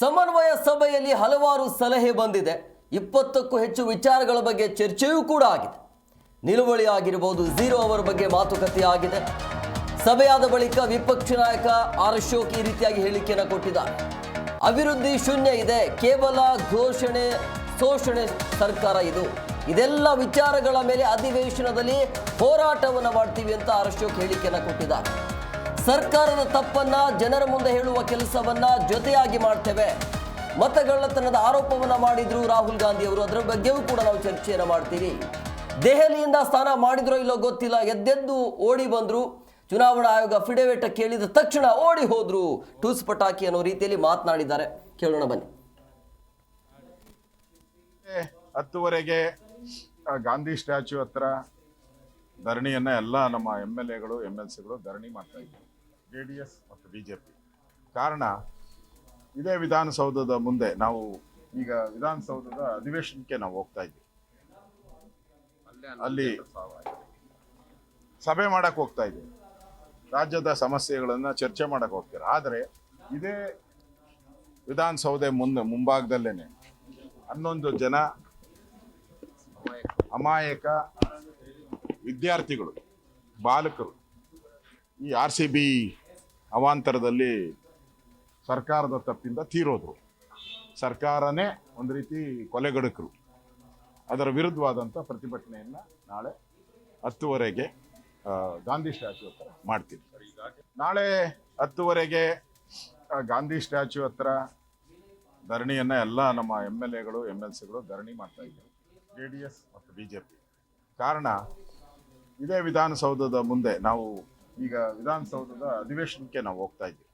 ಸಮನ್ವಯ ಸಭೆಯಲ್ಲಿ ಹಲವಾರು ಸಲಹೆ ಬಂದಿದೆ. ಇಪ್ಪತ್ತಕ್ಕೂ ಹೆಚ್ಚು ವಿಚಾರಗಳ ಬಗ್ಗೆ ಚರ್ಚೆಯೂ ಕೂಡ ಆಗಿದೆ. ನಿಲುವಳಿ ಆಗಿರಬಹುದು ಝೀರೋ ಅವರ ಬಗ್ಗೆ ಮಾತುಕತೆ ಆಗಿದೆ. ಸಭೆಯಾದ ಬಳಿಕ ವಿಪಕ್ಷ ನಾಯಕ ಆರ್ ಅಶೋಕ್ ಈ ರೀತಿಯಾಗಿ ಹೇಳಿಕೆಯನ್ನು ಕೊಟ್ಟಿದ್ದಾರೆ. ಅಭಿವೃದ್ಧಿ ಶೂನ್ಯ ಇದೆ. ಕೇವಲ ಘೋಷಣೆ, ಶೋಷಣೆ ಸರ್ಕಾರ ಇದು. ಇದೆಲ್ಲ ವಿಚಾರಗಳ ಮೇಲೆ ಅಧಿವೇಶನದಲ್ಲಿ ಹೋರಾಟವನ್ನು ಮಾಡ್ತೀವಿ ಅಂತ ಆರ್ ಅಶೋಕ್ ಹೇಳಿಕೆಯನ್ನು ಕೊಟ್ಟಿದ್ದಾರೆ. ಸರ್ಕಾರದ ತಪ್ಪನ್ನ ಜನರ ಮುಂದೆ ಹೇಳುವ ಕೆಲಸವನ್ನ ಜೊತೆಯಾಗಿ ಮಾಡ್ತೇವೆ. ಮತಗಳ್ಳತನದ ಆರೋಪವನ್ನ ಮಾಡಿದ್ರು ರಾಹುಲ್ ಗಾಂಧಿ ಅವರು. ಅದರ ಬಗ್ಗೆಯೂ ಕೂಡ ನಾವು ಚರ್ಚೆಯನ್ನು ಮಾಡ್ತೀವಿ. ದೆಹಲಿಯಿಂದ ಸ್ಥಾನ ಮಾಡಿದ್ರೋ ಇಲ್ಲೋ ಗೊತ್ತಿಲ್ಲ. ಎದ್ದೆದ್ದು ಓಡಿ ಬಂದ್ರು. ಚುನಾವಣಾ ಆಯೋಗ ಫಿಡೆವೆಟ ಕೇಳಿದ ತಕ್ಷಣ ಓಡಿ ಹೋದ್ರು. ಟೂಸ್ ಪಟಾಕಿ ಅನ್ನೋ ರೀತಿಯಲ್ಲಿ ಮಾತನಾಡಿದ್ದಾರೆ. ಕೇಳೋಣ ಬನ್ನಿ. ಹತ್ತುವರೆಗೆ ಗಾಂಧಿ ಸ್ಟ್ಯಾಚ್ಯೂ ಹತ್ರ ಧರಣಿಯನ್ನ ಎಲ್ಲ ನಮ್ಮ ಎಂ ಎಲ್ ಎಗಳು ಎಂ ಎಲ್ ಸಿಗಳು ಧರಣಿ ಮಾಡ್ತಾ ಇದ್ದಾರೆ. ಜೆ ಡಿ ಎಸ್ ಮತ್ತು ಬಿಜೆಪಿ ಕಾರಣ ಇದೇ ವಿಧಾನಸೌಧದ ಮುಂದೆ ನಾವು ಈಗ ವಿಧಾನಸೌಧದ ಅಧಿವೇಶನಕ್ಕೆ ನಾವು ಹೋಗ್ತಾ ಇದ್ವಿ ಅಲ್ಲಿ ಸಭೆ ಮಾಡಕ್ಕೆ ಹೋಗ್ತಾ ಇದ್ದೀವಿ. ರಾಜ್ಯದ ಸಮಸ್ಯೆಗಳನ್ನ ಚರ್ಚೆ ಮಾಡಕ್ಕೆ ಹೋಗ್ತಾರೆ? ಆದರೆ ಇದೇ ವಿಧಾನಸೌಧ ಮುಂದೆ ಮುಂಭಾಗದಲ್ಲೇನೆ ಹನ್ನೊಂದು ಜನ ಅಮಾಯಕ ವಿದ್ಯಾರ್ಥಿಗಳು, ಬಾಲಕರು, ಈ ಆರ್ ಸಿ ಬಿ ಅವಾಂತರದಲ್ಲಿ ಸರ್ಕಾರದ ತಪ್ಪಿಂದ ತೀರೋದ್ರು. ಸರ್ಕಾರನೇ ಒಂದು ರೀತಿ ಕೊಲೆಗಡಕರು. ಅದರ ವಿರುದ್ಧವಾದಂಥ ಪ್ರತಿಭಟನೆಯನ್ನು ನಾಳೆ ಹತ್ತುವರೆಗೆ ಗಾಂಧಿ ಸ್ಟ್ಯಾಚ್ಯೂ ಹತ್ರ ಮಾಡ್ತೀವಿ. ನಾಳೆ ಹತ್ತುವರೆಗೆ ಗಾಂಧಿ ಸ್ಟ್ಯಾಚ್ಯೂ ಹತ್ರ ಧರಣಿಯನ್ನು ಎಲ್ಲ ನಮ್ಮ ಎಂ ಎಲ್ ಎಗಳು, ಎಂ ಎಲ್ ಸಿಗಳು ಧರಣಿ ಮಾಡ್ತಾ ಇದ್ದಾರೆ. ಜೆ ಡಿ ಎಸ್ ಮತ್ತು ಬಿಜೆಪಿ ಕಾರಣ ಇದೇ ವಿಧಾನಸೌಧದ ಮುಂದೆ ನಾವು ಈಗ ವಿಧಾನಸೌಧದ ಅಧಿವೇಶನಕ್ಕೆ ನಾವು ಹೋಗ್ತಾ ಇದ್ದೀವಿ.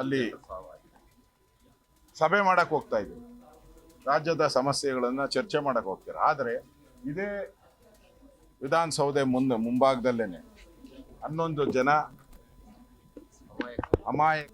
ಅಲ್ಲಿ ಸಭೆ ಮಾಡಕ್ಕೆ ಹೋಗ್ತಾ ಇದ್ದೀವಿ. ರಾಜ್ಯದ ಸಮಸ್ಯೆಗಳನ್ನು ಚರ್ಚೆ ಮಾಡಕ್ಕೆ ಹೋಗ್ತಾರೆ? ಆದರೆ ಇದೇ ವಿಧಾನಸೌಧ ಮುಂದೆ ಮುಂಭಾಗದಲ್ಲೇನೆ ಹನ್ನೊಂದು ಜನ ಅಮಾಯಕ